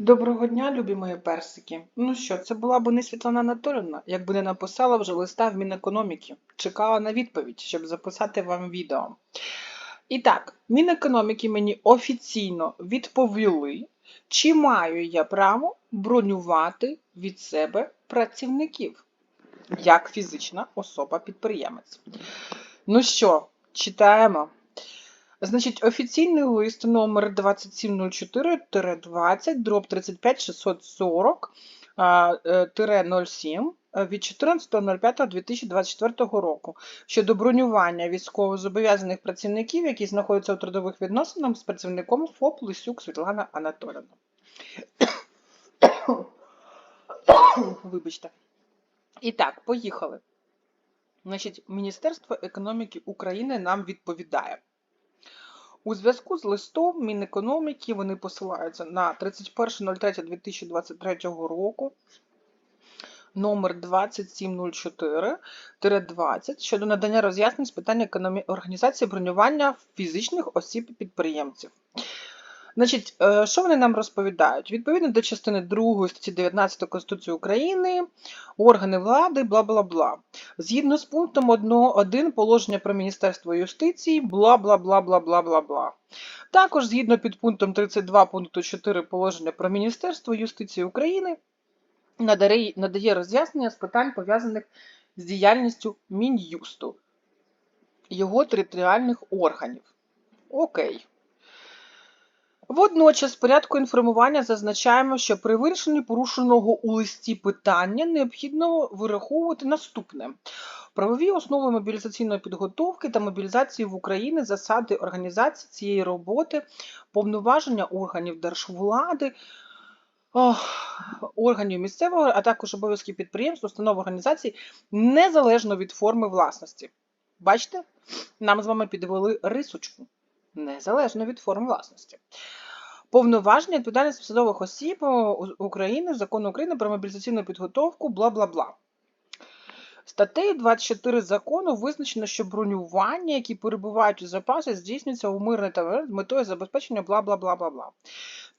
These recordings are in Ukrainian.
Доброго дня, любі мої персики. Ну що, це була б не Світлана Анатолівна, якби не написала вже листа в Мінекономіки. Чекала на відповідь, щоб записати вам відео. І так, Мінекономіки мені офіційно відповіли, чи маю я право бронювати від себе працівників як фізична особа-підприємець. Ну що, читаємо. Значить, офіційний лист номер 2704-20, дроб 35640 е, 07 від 14.05.2024 року щодо бронювання військовозобов'язаних працівників, які знаходяться у трудових відносинах з працівником ФОП Лисюк Світлана Анатолівна. Вибачте. І так, поїхали. Значить, Міністерство економіки України нам відповідає. У зв'язку з листом Мінекономіки вони посилаються на 31.03.2023 року номер 2704-20 щодо надання роз'яснень з економі... організації бронювання фізичних осіб-підприємців. Значить, е, що вони нам розповідають? Відповідно до частини 2 статті 19 Конституції України, органи влади, бла бла бла. Згідно з пунктом 1 положення про Міністерство юстиції, бла бла бла бла бла бла бла. Також згідно під пунктом 32 пункту 4 положення про Міністерство юстиції України надає, роз'яснення з питань пов'язаних з діяльністю Мін'юсту, його територіальних органів. Окей. Водночас, в порядку інформування зазначаємо, що при вирішенні порушеного у листі питання необхідно вираховувати наступне: правові основи мобілізаційної підготовки та мобілізації в Україні, засади організації цієї роботи, повноваження органів держвлади. Органів місцевого, а також обов'язки підприємств, установ організацій незалежно від форми власності. Бачите, нам з вами підвели рисочку незалежно від форм власності. Повноваження відповідальність посадових осіб України, закону України про мобілізаційну підготовку, бла бла бла. Статтею 24 закону визначено, що бронювання, які перебувають у запасі, здійснюється у мирне та з метою забезпечення бла бла бла бла бла.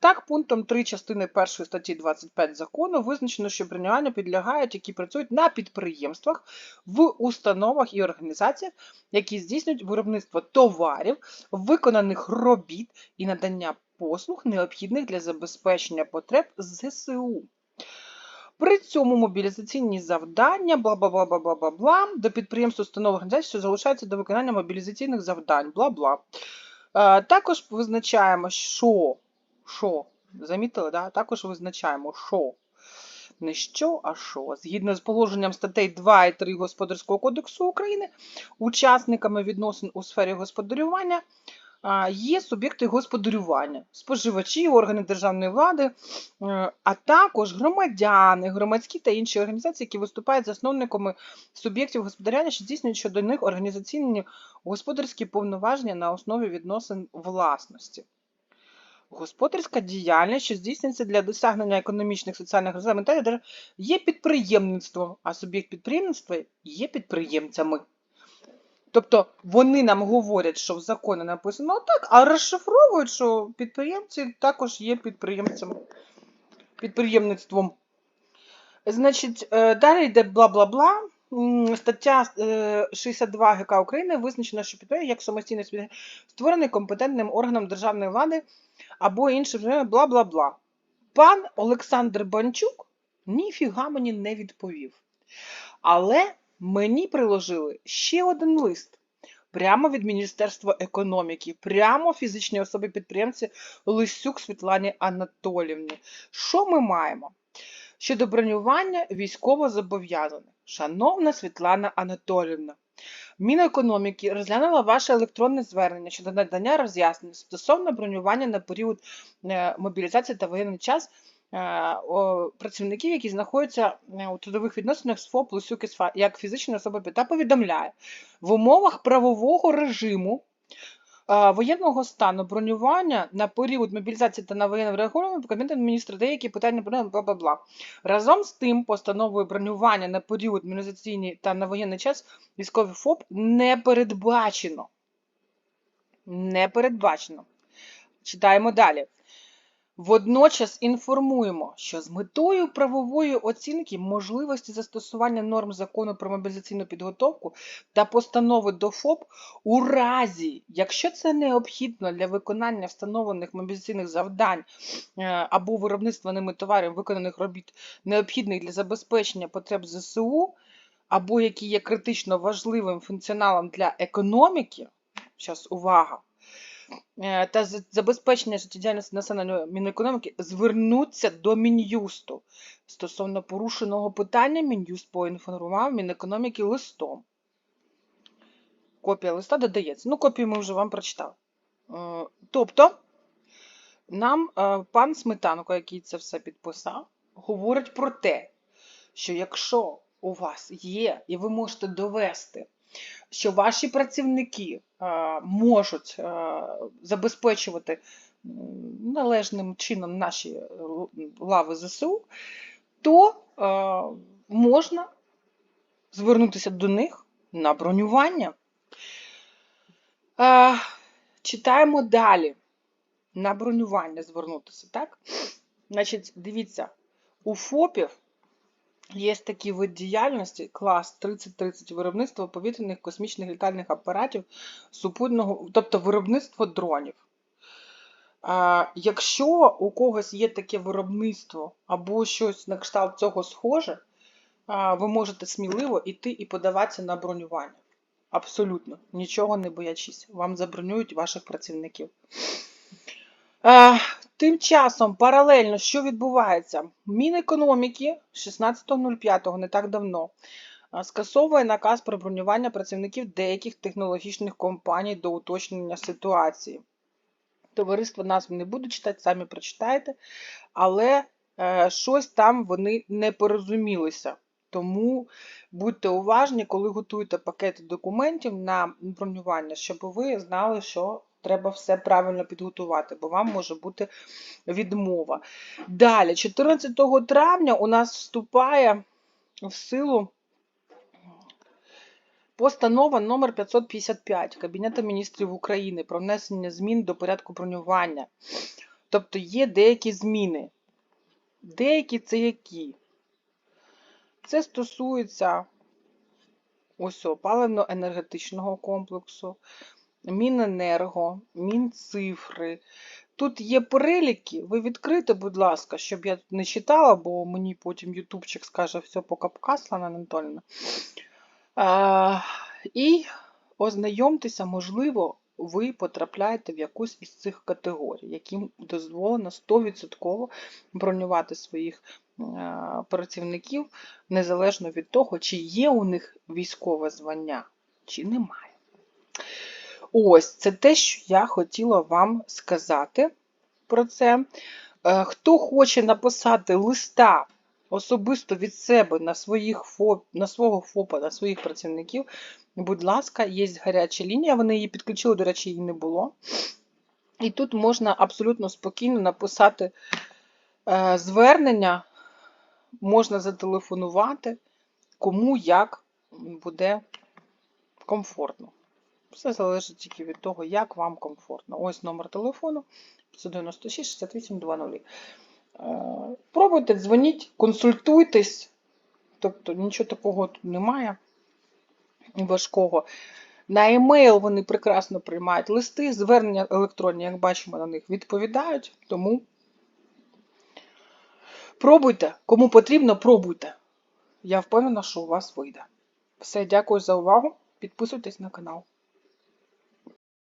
Так, пунктом 3 частини 1 статті 25 закону визначено, що бронювання підлягають, які працюють на підприємствах, в установах і організаціях, які здійснюють виробництво товарів, виконаних робіт і надання послуг, необхідних для забезпечення потреб ЗСУ. При цьому мобілізаційні завдання, бла бла бла бла бла бла бла до підприємств установ організацій, що залишаються до виконання мобілізаційних завдань, бла бла. Е, також визначаємо, що, що, замітили, да? також визначаємо, що. Не що, а що. Згідно з положенням статей 2 і 3 Господарського кодексу України, учасниками відносин у сфері господарювання є суб'єкти господарювання, споживачі, органи державної влади, е, а також громадяни, громадські та інші організації, які виступають засновниками суб'єктів господарювання, що здійснюють щодо них організаційні господарські повноваження на основі відносин власності. Господарська діяльність, що здійснюється для досягнення економічних, соціальних розвитку, є підприємництвом, а суб'єкт підприємництва є підприємцями. Тобто вони нам говорять, що в законі написано так, а розшифровують, що підприємці також є підприємцями, підприємництвом. Значить, е, далі йде бла-бла-бла. Стаття 62 е, ГК України що підприємство як самостійний створений компетентним органом державної влади або іншим бла-бла-бла. Пан Олександр Банчук ніфіга мені не відповів. Але Мені приложили ще один лист. Прямо від Міністерства економіки, прямо фізичні особи підприємці Лисюк Світлані Анатолівні. Що ми маємо? Щодо бронювання військовозобов'язаних. Шановна Світлана Анатолівна, Мінекономіки розглянула ваше електронне звернення щодо надання роз'яснень стосовно бронювання на період е, мобілізації та воєнний час Е, працівників, які знаходяться е, у трудових відносинах з ФОП Лусюк СФА, як фізична особа та повідомляє в умовах правового режиму. Е, воєнного стану бронювання на період мобілізації та на воєнне реагування Кабінет міністра деякі питання бла бла бла. Разом з тим, постановою бронювання на період мобілізаційний та на воєнний час військовий ФОП не передбачено. Не передбачено. Читаємо далі. Водночас інформуємо, що з метою правової оцінки можливості застосування норм закону про мобілізаційну підготовку та постанови до ФОП у разі, якщо це необхідно для виконання встановлених мобілізаційних завдань е, або виробництва ними товарів, виконаних робіт, необхідних для забезпечення потреб ЗСУ, або які є критично важливим функціоналом для економіки, зараз увага, та забезпечення життєдіяльності населення Мінекономіки звернуться до Мін'юсту. Стосовно порушеного питання, Мін'юст поінформував Мінекономіки листом. Копія листа додається. Ну, копію ми вже вам прочитали. Е, Тобто, нам е, пан Сметанко, який це все підписав, говорить про те, що якщо у вас є, і ви можете довести, що ваші працівники е, можуть е, забезпечувати належним чином наші е, лави ЗСУ, то можна звернутися до них на бронювання. Читаємо далі. На бронювання звернутися, так? Значить, дивіться, у ФОПів Є такий вид діяльності, клас 3030 виробництво повітряних космічних літальних апаратів супутного, тобто виробництво дронів. А, якщо у когось є таке виробництво або щось на кшталт цього схоже, а, ви можете сміливо йти і подаватися на бронювання. Абсолютно, нічого не боячись. Вам забронюють ваших працівників. Е, Тим часом, паралельно, що відбувається? Мінекономіки 16.05, не так давно, скасовує наказ про бронювання працівників деяких технологічних компаній до уточнення ситуації. Товариство назв не буду читати, самі прочитаєте, але е, щось там вони не порозумілися. Тому будьте уважні, коли готуєте пакети документів на бронювання, щоб ви знали, що треба все правильно підготувати, бо вам може бути відмова. Далі, 14 травня у нас вступає в силу постанова номер 555 Кабінету міністрів України про внесення змін до порядку бронювання. Тобто є деякі зміни. Деякі це які? Це стосується ось о, паливно-енергетичного комплексу, Міненерго, Мінцифри. Тут є переліки. Ви відкрите, будь ласка, щоб я тут не читала, бо мені потім ютубчик скаже все по капкас, Лана Анатольовна. І ознайомтеся, можливо, ви потрапляєте в якусь із цих категорій, яким дозволено 100% бронювати своїх працівників, незалежно від того, чи є у них військове звання, чи немає. Ось, це те, що я хотіла вам сказати про це. Е, Хто хоче написати листа особисто від себе на, своїх ФОП, на свого ФОПа, на своїх працівників, будь ласка, є гаряча лінія, вони її підключили, до речі, її не було. І тут можна абсолютно спокійно написати е, звернення, можна зателефонувати, кому як буде комфортно. Все залежить тільки від того, як вам комфортно. Ось номер телефону 596 68 00. Е, Пробуйте, дзвоніть, консультуйтесь. Тобто нічого такого тут немає важкого. На емейл вони прекрасно приймають листи, звернення електронні, як бачимо, на них відповідають. Тому пробуйте, кому потрібно, пробуйте. Я впевнена, що у вас вийде. Все, дякую за увагу. Підписуйтесь на канал.